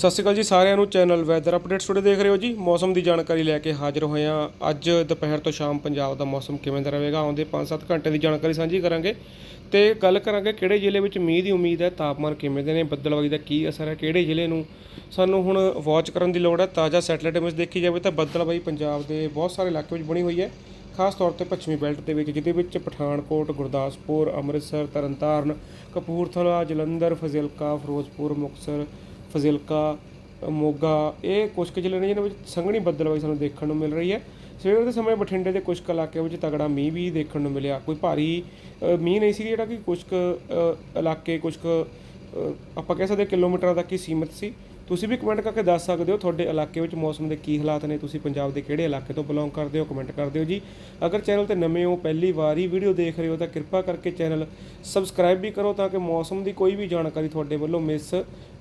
ਸਤਿ ਸ਼੍ਰੀ ਅਕਾਲ ਜੀ, ਸਾਰਿਆਂ ਨੂੰ ਚੈਨਲ ਵੈਦਰ ਅਪਡੇਟਸ ਤੁਹਾਡੇ ਦੇਖ ਰਹੇ ਹੋ ਜੀ। ਮੌਸਮ ਦੀ ਜਾਣਕਾਰੀ ਲੈ ਕੇ ਹਾਜ਼ਰ ਹੋਏ ਹਾਂ। ਅੱਜ ਦੁਪਹਿਰ ਤੋਂ ਸ਼ਾਮ ਪੰਜਾਬ ਦਾ ਮੌਸਮ ਕਿਵੇਂ ਦਾ ਰਹੇਗਾ, ਆਉਂਦੇ 5-7 ਘੰਟੇ ਦੀ ਜਾਣਕਾਰੀ ਸਾਂਝੀ ਕਰਾਂਗੇ। ਤੇ ਗੱਲ ਕਰਾਂਗੇ ਕਿਹੜੇ ਜ਼ਿਲ੍ਹੇ ਵਿੱਚ ਮੀਂਹ ਦੀ ਉਮੀਦ ਹੈ, ਤਾਪਮਾਨ ਕਿਵੇਂ ਦੇ ਨੇ, ਬੱਦਲਵਾਈ ਦਾ ਕੀ ਅਸਰ ਹੈ, ਕਿਹੜੇ ਜ਼ਿਲ੍ਹੇ ਨੂੰ ਸਾਨੂੰ ਹੁਣ ਵਾਚ ਕਰਨ ਦੀ ਲੋੜ ਹੈ। ਤਾਜ਼ਾ ਸੈਟਲਾਈਟ ਇਮੇਜ ਦੇਖੀ ਜਾਵੇ ਤਾਂ ਬੱਦਲਵਾਈ ਪੰਜਾਬ ਦੇ ਬਹੁਤ ਸਾਰੇ ਇਲਾਕੇ ਵਿੱਚ ਬਣੀ ਹੋਈ ਹੈ। ਖਾਸ ਤੌਰ ਤੇ ਪੱਛਮੀ ਬੈਲਟ ਦੇ ਵਿੱਚ, ਜਿਹਦੇ ਵਿੱਚ ਪਠਾਨਕੋਟ, ਗੁਰਦਾਸਪੁਰ, ਅੰਮ੍ਰਿਤਸਰ, ਤਰਨਤਾਰਨ, ਕਪੂਰਥਲਾ, ਜਲੰਧਰ, ਫਜ਼ਿਲਕਾ, ਫਿਰੋਜ਼ਪੁਰ, ਮੁਕਤਸਰ ਫਜ਼ਿਲਕਾ, ਮੋਗਾ, ਇਹ ਕੁਝ ਕੁ ਜ਼ਿਲ੍ਹੇ ਨੇ ਜਿਹਨਾਂ ਵਿੱਚ ਸੰਘਣੀ ਬੱਦਲਵਾਈ ਸਾਨੂੰ ਦੇਖਣ ਨੂੰ ਮਿਲ ਰਹੀ ਹੈ। ਸਵੇਰ ਦੇ ਸਮੇਂ ਬਠਿੰਡੇ ਦੇ ਕੁਝ ਕੁ ਇਲਾਕਿਆਂ ਵਿੱਚ ਤਗੜਾ ਮੀਂਹ ਵੀ ਦੇਖਣ ਨੂੰ ਮਿਲਿਆ। ਕੋਈ ਭਾਰੀ ਮੀਂਹ ਨਹੀਂ ਸੀ ਜਿਹੜਾ ਕਿ ਕੁਝ ਕੁ ਇਲਾਕੇ ਕੁਝ ਕੁ ਆਪਾਂ ਕਹਿ ਸਕਦੇ ਕਿਲੋਮੀਟਰਾਂ ਤੱਕ ਹੀ ਸੀਮਿਤ ਸੀ। ਤੁਸੀਂ ਵੀ ਕਮੈਂਟ ਕਰਕੇ ਦੱਸ ਸਕਦੇ ਹੋ ਤੁਹਾਡੇ ਇਲਾਕੇ ਵਿੱਚ ਮੌਸਮ ਦੇ ਕੀ ਹਾਲਾਤ ਨੇ, ਤੁਸੀਂ ਪੰਜਾਬ ਦੇ ਕਿਹੜੇ ਇਲਾਕੇ ਤੋਂ ਬਿਲੋਂਗ ਕਰਦੇ ਹੋ ਕਮੈਂਟ ਕਰ ਦਿਓ ਜੀ। ਅਗਰ ਚੈਨਲ ਤੇ ਨਵੇਂ ਹੋ, ਪਹਿਲੀ ਵਾਰ ਹੀ ਵੀਡੀਓ ਦੇਖ ਰਹੇ ਹੋ ਤਾਂ ਕਿਰਪਾ ਕਰਕੇ ਚੈਨਲ ਸਬਸਕ੍ਰਾਈਬ ਵੀ ਕਰੋ ਤਾਂ ਕਿ ਮੌਸਮ ਦੀ ਕੋਈ ਵੀ ਜਾਣਕਾਰੀ ਤੁਹਾਡੇ ਵੱਲੋਂ ਮਿਸ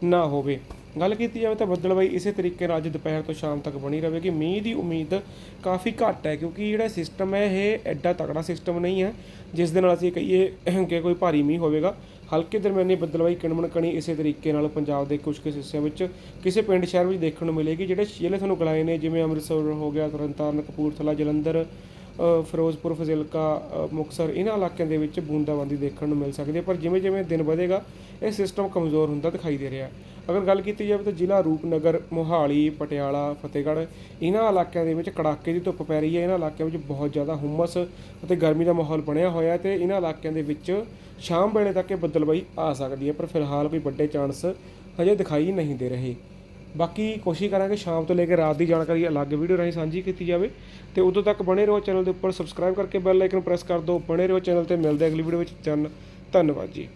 ਨਾ ਹੋਵੇ। ਗੱਲ ਕੀਤੀ ਜਾਵੇ ਤਾਂ ਬੱਦਲਬਾਈ ਇਸੇ ਤਰੀਕੇ ਨਾਲ ਅੱਜ ਦੁਪਹਿਰ ਤੋਂ ਸ਼ਾਮ ਤੱਕ ਬਣੀ ਰਹੇਗੀ। ਮੀਂਹ ਦੀ ਉਮੀਦ ਕਾਫੀ ਘੱਟ ਹੈ ਕਿਉਂਕਿ ਜਿਹੜਾ ਸਿਸਟਮ ਹੈ, ਇਹ ਐਡਾ ਤਕੜਾ ਸਿਸਟਮ ਨਹੀਂ ਹੈ, ਜਿਸ ਦੇ ਨਾਲ ਅਸੀਂ ਕਹੀਏ ਕਿ ਕੋਈ ਭਾਰੀ ਮੀਂਹ ਹੋਵੇਗਾ। ਹਲਕੇ ਦਰਮਿਆਨੀ ਬੱਦਲਬਾਈ ਕਿਣਮਣ ਕਣੀ ਇਸੇ ਤਰੀਕੇ ਨਾਲ ਪੰਜਾਬ ਦੇ ਕੁਝ ਕੁ ਹਿੱਸਿਆਂ ਵਿੱਚ ਕਿਸੇ ਪਿੰਡ ਸ਼ਹਿਰ ਵਿੱਚ ਦੇਖਣ ਨੂੰ ਮਿਲੇਗੀ, ਜਿਹੜੇ ਜ਼ਿਲ੍ਹੇ ਤੁਹਾਨੂੰ ਗਲਾਏ ਨੇ, ਜਿਵੇਂ ਅੰਮ੍ਰਿਤਸਰ ਹੋ ਗਿਆ, ਤਰਨਤਾਰਨ, ਕਪੂਰਥਲਾ, ਜਲੰਧਰ ਫਿਰੋਜ਼ਪੁਰ ਫਜ਼ਿਲਕਾ ਅ, ਮੁਕਤਸਰ ਇਹਨਾਂ ਇਲਾਕਿਆਂ ਦੇ ਵਿੱਚ ਬੂੰਦਾਬਾਂਦੀ ਦੇਖਣ ਨੂੰ ਮਿਲ ਸਕਦੀ ਹੈ। ਪਰ ਜਿਵੇਂ ਜਿਵੇਂ ਦਿਨ ਵਧੇਗਾ ਇਹ ਸਿਸਟਮ ਕਮਜ਼ੋਰ ਹੁੰਦਾ ਦਿਖਾਈ ਦੇ ਰਿਹਾ ਅਗਰ ਗੱਲ ਕੀਤੀ ਜਾਵੇ ਤਾਂ ਜ਼ਿਲ੍ਹਾ ਰੂਪਨਗਰ ਮੋਹਾਲੀ ਪਟਿਆਲਾ ਫਤਿਹਗੜ੍ਹ ਇਹਨਾਂ ਇਲਾਕਿਆਂ ਦੇ ਵਿੱਚ ਕੜਾਕੇ ਦੀ ਧੁੱਪ ਪੈ ਰਹੀ ਹੈ। ਇਹਨਾਂ ਇਲਾਕਿਆਂ ਵਿੱਚ ਬਹੁਤ ਜ਼ਿਆਦਾ ਹੁਮਸ ਅਤੇ ਗਰਮੀ ਦਾ ਮਾਹੌਲ ਬਣਿਆ ਹੋਇਆ ਹੈ ਤੇ ਇਹਨਾਂ ਇਲਾਕਿਆਂ ਦੇ ਵਿੱਚ ਸ਼ਾਮ ਵੇਲੇ ਤੱਕ ਇਹ ਬੱਦਲਬਾਈ ਆ ਸਕਦੀ ਹੈ। ਪਰ ਫਿਲਹਾਲ ਕੋਈ ਵੱਡੇ ਚਾਂਸ ਹਜੇ ਦਿਖਾਈ ਨਹੀਂ ਦੇ ਰਹੇ। ਬਾਕੀ ਕੋਸ਼ਿਸ਼ ਕਰਾਂਗੇ ਸ਼ਾਮ ਤੋਂ ਲੈ ਕੇ ਰਾਤ ਦੀ ਜਾਣਕਾਰੀ ਅਲੱਗ ਵੀਡੀਓ ਰਾਹੀਂ ਸਾਂਝੀ ਕੀਤੀ ਜਾਵੇ। ਤੇ ਉਦੋਂ ਤੱਕ ਬਣੇ ਰਹੋ ਚੈਨਲ ਦੇ ਉੱਪਰ ਸਬਸਕ੍ਰਾਈਬ ਕਰਕੇ ਬੈਲ ਆਈਕਨ ਪ੍ਰੈਸ ਕਰ ਦਿਓ। ਬਣੇ ਰਹੋ ਚੈਨਲ ਤੇ ਮਿਲਦੇ ਅਗਲੀ ਵੀਡੀਓ ਵਿੱਚ। ਧੰਨ- ਧੰਨਵਾਦ ਜੀ।